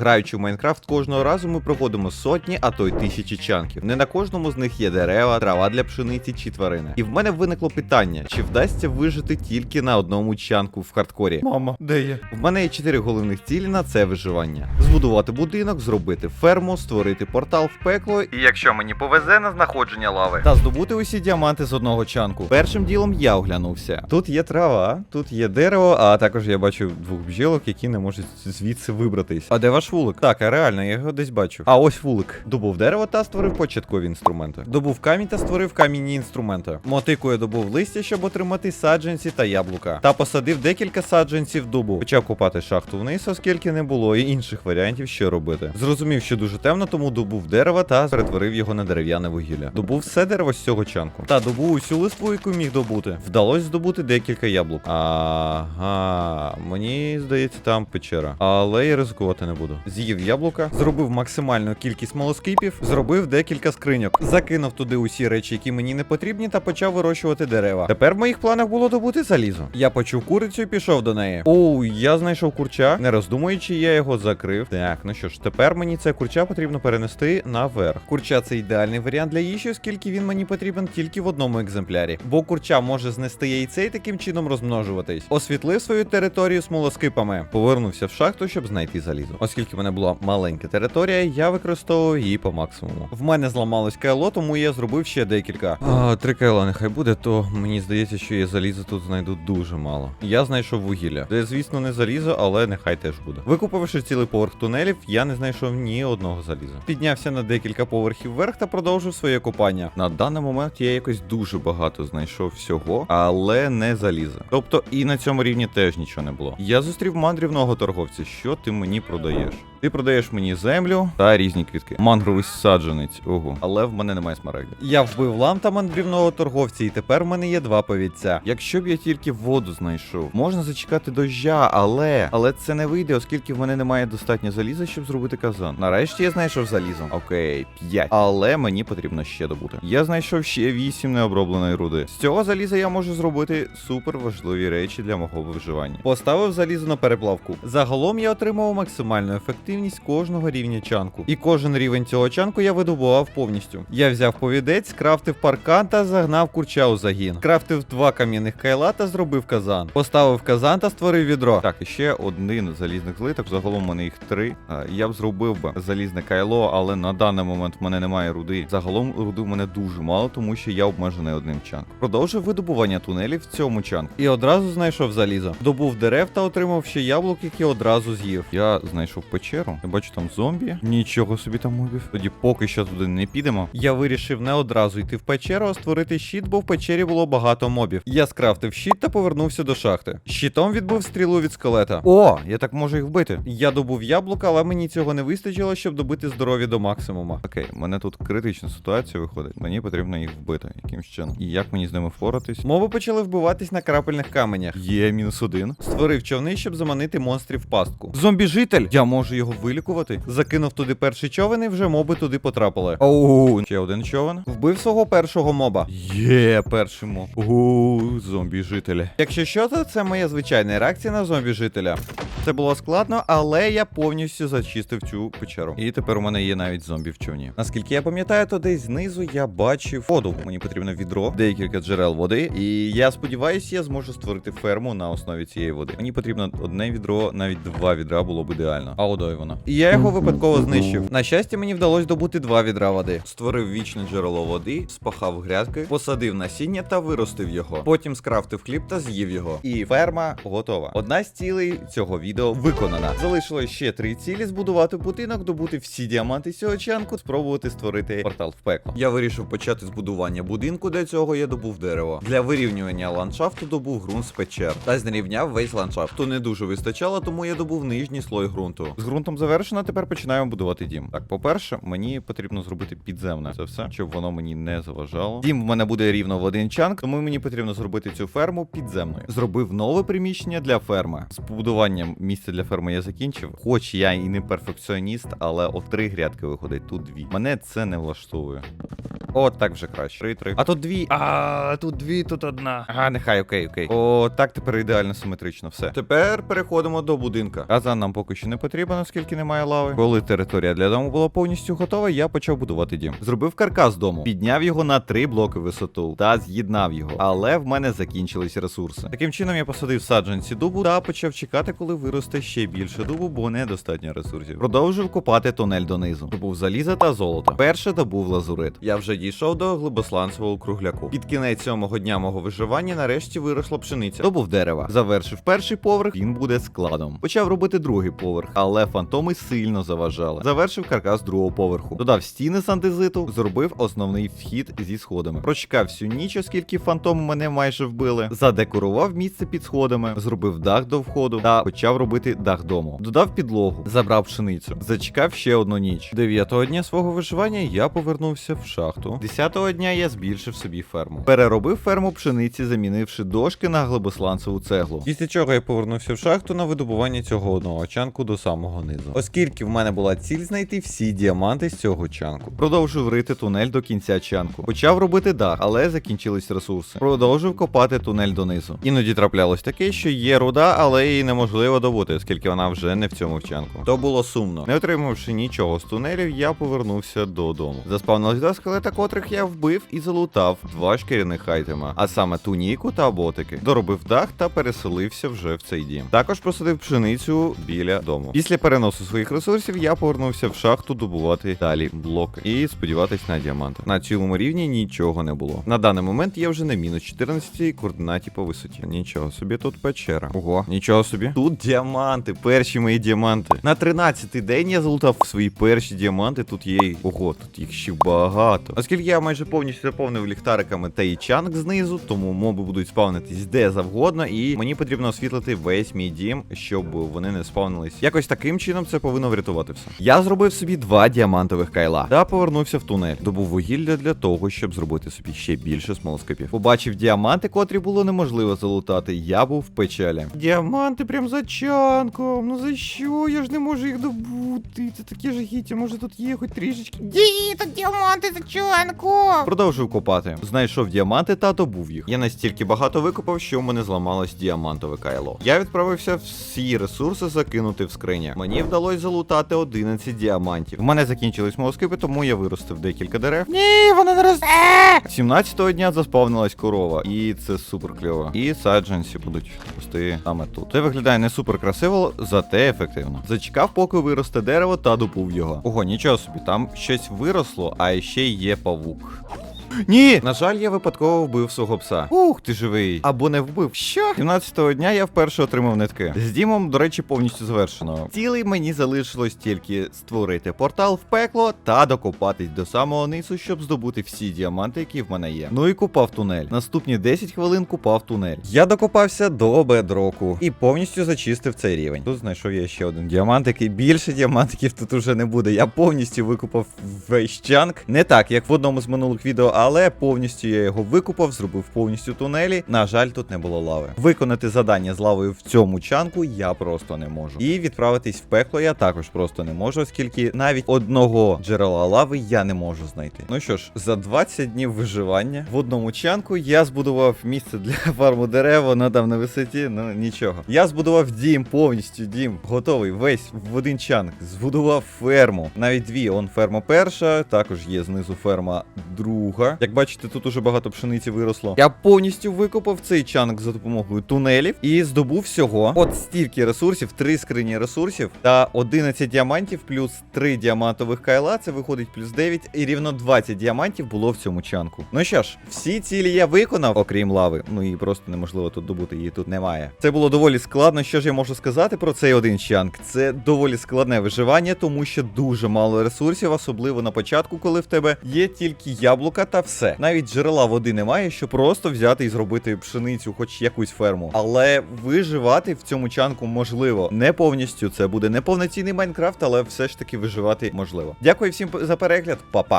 Граючи в Майнкрафт, кожного разу ми проходимо сотні, а то й тисячі чанків. Не на кожному з них є дерева, трава для пшениці чи тварини. І в мене виникло питання: чи вдасться вижити тільки на одному чанку в хардкорі? Мама, де є? В мене є чотири головних цілі на це виживання: збудувати будинок, зробити ферму, створити портал в пекло, і якщо мені повезе на знаходження лави, та здобути усі діаманти з одного чанку. Першим ділом я оглянувся. Тут є трава, тут є дерево, а також я бачу двох бджілок, які не можуть звідси вибратись. А де ваш вулик? Так, а реально, я його десь бачу. А ось вулик. Добув дерево та створив початкові інструменти. Добув камінь та створив камінні інструменти. Мотикою добув листя, щоб отримати саджанці та яблука. Та посадив декілька саджанців дубу. Почав копати шахту вниз, оскільки не було і інших варіантів, що робити. Зрозумів, що дуже темно, тому добув дерева та перетворив його на дерев'яне вугілля. Добув все дерево з цього чанку. Та добув усю листву, яку міг добути. Вдалося здобути декілька яблук. Ага, мені здається, там печера. Але я ризикувати не буду. З'їв яблука, зробив максимальну кількість молоскипів, зробив декілька скриньок, закинув туди усі речі, які мені не потрібні, та почав вирощувати дерева. Тепер в моїх планах було добути залізо. Я почув курицю і пішов до неї. Оу, я знайшов курча. Не роздумуючи, я його закрив. Так, ну що ж, тепер мені це курча потрібно перенести наверх. Курча це ідеальний варіант для їжі, оскільки він мені потрібен тільки в одному екземплярі. Бо курча може знести яйце і таким чином розмножуватись. Освітлив свою територію смолоскипами. Повернувся в шахту, щоб знайти залізо. Оскільки в мене була маленька територія, я використовував її по максимуму. В мене зламалось кайло, тому я зробив ще декілька. А, три кайла нехай буде, то мені здається, що я заліза тут знайду дуже мало. Я знайшов вугілля. Де, звісно, не залізо, але нехай теж буде. Викупивши цілий поверх тунелів, я не знайшов ні одного заліза. Піднявся на декілька поверхів вверх та продовжив своє копання. На даний момент я якось дуже багато знайшов всього, але не заліза. Тобто і на цьому рівні теж нічого не було. Я зустрів мандрівного торговця. Що ти мені продаєш? Ти продаєш мені землю та різні квітки. Мангровий саджанець. Ого. Але в мене немає смарагдів. Я вбив ламта мандрівного торговця, і тепер в мене є два повідця. Якщо б я тільки воду знайшов, можна зачекати дождя, але але це не вийде, оскільки в мене немає достатньо заліза, щоб зробити казан. Нарешті я знайшов залізо. Окей, 5. Але мені потрібно ще добути. Я знайшов ще 8 необробленої руди. З цього заліза я можу зробити супер важливі речі для мого виживання. Поставив залізо на переплавку. Загалом я отримав максимальну ефективність кожного рівня чанку. І кожен рівень цього чанку я видобував повністю. Я взяв повідець, крафтив паркан та загнав курча у загін. Крафтив два кам'яних кайла та зробив казан. Поставив казан та створив відро. Так, і ще один залізних злиток. Загалом у мене їх три. Я б зробив би залізне кайло, але на даний момент в мене немає руди. Загалом руди в мене дуже мало, тому що я обмежений одним чанком. Продовжив видобування тунелів в цьому чанку. І одразу знайшов залізо. Добув дерев та отримав ще яблук, які одразу з'їв. Я знайшов печеру. Я бачу там зомбі. Нічого собі там мобів. Тоді поки що туди не підемо. Я вирішив не одразу йти в печеру, а створити щит, бо в печері було багато мобів. Я скрафтив щит та повернувся до шахти. Щитом відбив стрілу від скелета. О, я так можу їх вбити. Я добув яблука, але мені цього не вистачило, щоб добити здоров'я до максимума. Окей, мене тут критична ситуація виходить. Мені потрібно їх вбити якимсь чином. І як мені з ними впоратись? Моби почали вбиватись на крапельних каменях. Є мінус один. Створив човни, щоб заманити монстрів в пастку. Зомбі-житель! Я можу його вилікувати. Закинув туди перший човен, і вже моби туди потрапили. Оу, ще один човен. Вбив свого першого моба. Є, перший моб. Оу, зомбі-жителі. Якщо що, то це моя звичайна реакція на зомбі-жителя. Це було складно, але я повністю зачистив цю печеру. І тепер у мене є навіть зомбі в човні. Наскільки я пам'ятаю, то десь знизу я бачив воду. Мені потрібно відро, декілька джерел води. І я сподіваюся, я зможу створити ферму на основі цієї води. Мені потрібно одне відро, навіть два відра було б ідеально. А водою воно. І я його випадково знищив. На щастя, мені вдалося добути два відра води. Створив вічне джерело води, спахав грядки, посадив насіння та виростив його. Потім скрафтив хліб та з'їв його. І ферма готова. Одна з цілей цього відео виконана. Залишилось ще три цілі: збудувати будинок, добути всі діаманти з цього чанку, спробувати створити портал в пекло. Я вирішив почати з будування будинку. Для цього я добув дерево. Для вирівнювання ландшафту добув ґрунт з печер та знерівняв весь ландшафт. То не дуже вистачало, тому я добув нижній слой ґрунту. З ґрунтом завершено. Тепер починаємо будувати дім. Так, по-перше, мені потрібно зробити підземне це все, щоб воно мені не заважало. Дім в мене буде рівно в один чанк, тому мені потрібно зробити цю ферму підземною. Зробив нове приміщення для ферми. З побудуванням місця для ферми я закінчив. Хоч я і не перфекціоніст, але от три грядки виходить, тут дві. Мене це не влаштовує. О, так вже краще. Три, три. А тут дві. А, тут дві, тут одна. Ага, нехай, окей, окей. О, так тепер ідеально симетрично все. Тепер переходимо до будинка. Казан нам поки що не потрібен, оскільки немає лави. Коли територія для дому була повністю готова, я почав будувати дім. Зробив каркас дому, підняв його на три блоки висоту та з'єднав його. Але в мене закінчились ресурси. Таким чином я посадив саджанці дубу та почав чекати, коли виросте ще більше дубу, бо недостатньо ресурсів. Продовжив копати тунель донизу. Добув заліза та золото. Перше добув лазурит. Я вже дійшов до глибосланцевого кругляку. Під кінець сьомого дня мого виживання нарешті виросла пшениця. Добув дерева. Завершив перший поверх, він буде складом. Почав робити другий поверх, але фантоми сильно заважали. Завершив каркас другого поверху. Додав стіни з андезиту, зробив основний вхід зі сходами. Прочекав всю ніч, оскільки фантоми мене майже вбили. Задекорував місце під сходами, зробив дах до входу та почав робити дах дому. Додав підлогу, забрав пшеницю. Зачекав ще одну ніч. Дев'ятого дня свого виживання я повернувся в шахту. Десятого дня я збільшив собі ферму. Переробив ферму пшениці, замінивши дошки на глибосланцеву цеглу. Після чого я повернувся в шахту на видобування цього одного чанку до самого низу. Оскільки в мене була ціль знайти всі діаманти з цього чанку. Продовжив рити тунель до кінця чанку. Почав робити дах, але закінчились ресурси. Продовжив копати тунель донизу. Іноді траплялось таке, що є руда, але її неможливо добути, оскільки вона вже не в цьому вчанку. То було сумно. Не отримавши нічого з тунелів, я повернувся додому. Заспавнилось два скелета, котрих я вбив і залутав два шкіряних айтема, а саме туніку та ботики. Доробив дах та переселився вже в цей дім. Також посадив пшеницю біля дому. Після переносу своїх ресурсів я повернувся в шахту добувати далі блоки і сподіватись на діаманти. На цілому рівні нічого не було. На даний момент я вже на мінус 14 координаті по висоті. Нічого собі тут печера. Ого, нічого собі. Тут діаманти, перші мої діаманти. На 13-й день я залутав свої перші діаманти. Тут є. Ого, тут їх ще багато. Оскільки я майже повністю заповнив ліхтариками та і чанк знизу, тому моби будуть спавнитись де завгодно, і мені потрібно освітлити весь мій дім, щоб вони не спавнились. Якось таким чином це повинно врятувати все. Я зробив собі два діамантових кайла та повернувся в тунель. Добув вугілля для того, щоб зробити собі ще більше смолоскопів. Побачив діаманти, котрі було неможливо залутати. Я був в печалі. Діаманти прям за чанком. Ну за що? Я ж не можу їх добути. Це таке жахіття, може тут є хоч трішечки. Ді, тут діаманти зачанку. Продовжив копати. Знайшов діаманти та добув їх. Я настільки багато викопав, що в мене зламалось діамантове кайло. Я відправився всі ресурси закинути в скриня. Мені вдалося залутати 11 діамантів. В мене закінчились москипи, тому я виростив декілька дерев. Ні, воно не росте. 17-го дня заспавнилась корова, і це супер кльово. І саджанці будуть рости саме тут. Це виглядає не супер красиво, зате ефективно. Зачекав, поки виросте дерево та добув його. Ого, нічого собі, там щось виросло, а ще є pawłok Ні! На жаль, я випадково вбив свого пса. Ух, ти живий. Або не вбив. Що? 17-го дня я вперше отримав нитки. З Дімом, до речі, повністю завершено. Цілий мені залишилось тільки створити портал в пекло та докопатись до самого низу, щоб здобути всі діаманти, які в мене є. Ну і купав тунель. Наступні 10 хвилин купав тунель. Я докопався до бедроку і повністю зачистив цей рівень. Тут знайшов я ще один діамантик, і більше діамантиків тут уже не буде. Я повністю викупав весь чанк. Не так, як в одному з минулих відео, але повністю я його викупав, зробив повністю тунелі. На жаль, тут не було лави. Виконати завдання з лавою в цьому чанку я просто не можу. І відправитись в пекло я також просто не можу, оскільки навіть одного джерела лави я не можу знайти. Ну що ж, за 20 днів виживання в одному чанку я збудував місце для фарму дерев, воно там на висоті, ну нічого. Я збудував дім повністю, дім готовий, весь в один чанк. Збудував ферму. Навіть дві. Он ферма перша, також є знизу ферма друга. Як бачите, тут уже багато пшениці виросло. Я повністю викопав цей чанк за допомогою тунелів і здобув всього. От стільки ресурсів, три скрині ресурсів та 11 діамантів плюс 3 діамантових кайла. Це виходить плюс 9, і рівно 20 діамантів було в цьому чанку. Ну що ж, всі цілі я виконав, окрім лави. Ну і просто неможливо тут добути, її тут немає. Це було доволі складно. Що ж я можу сказати про цей один чанк? Це доволі складне виживання, тому що дуже мало ресурсів, особливо на початку, коли в тебе є тільки яблука та все. Навіть джерела води немає, що просто взяти і зробити пшеницю, хоч якусь ферму. Але виживати в цьому чанку можливо. Не повністю це буде не повноцінний Майнкрафт, але все ж таки виживати можливо. Дякую всім за перегляд, па-па!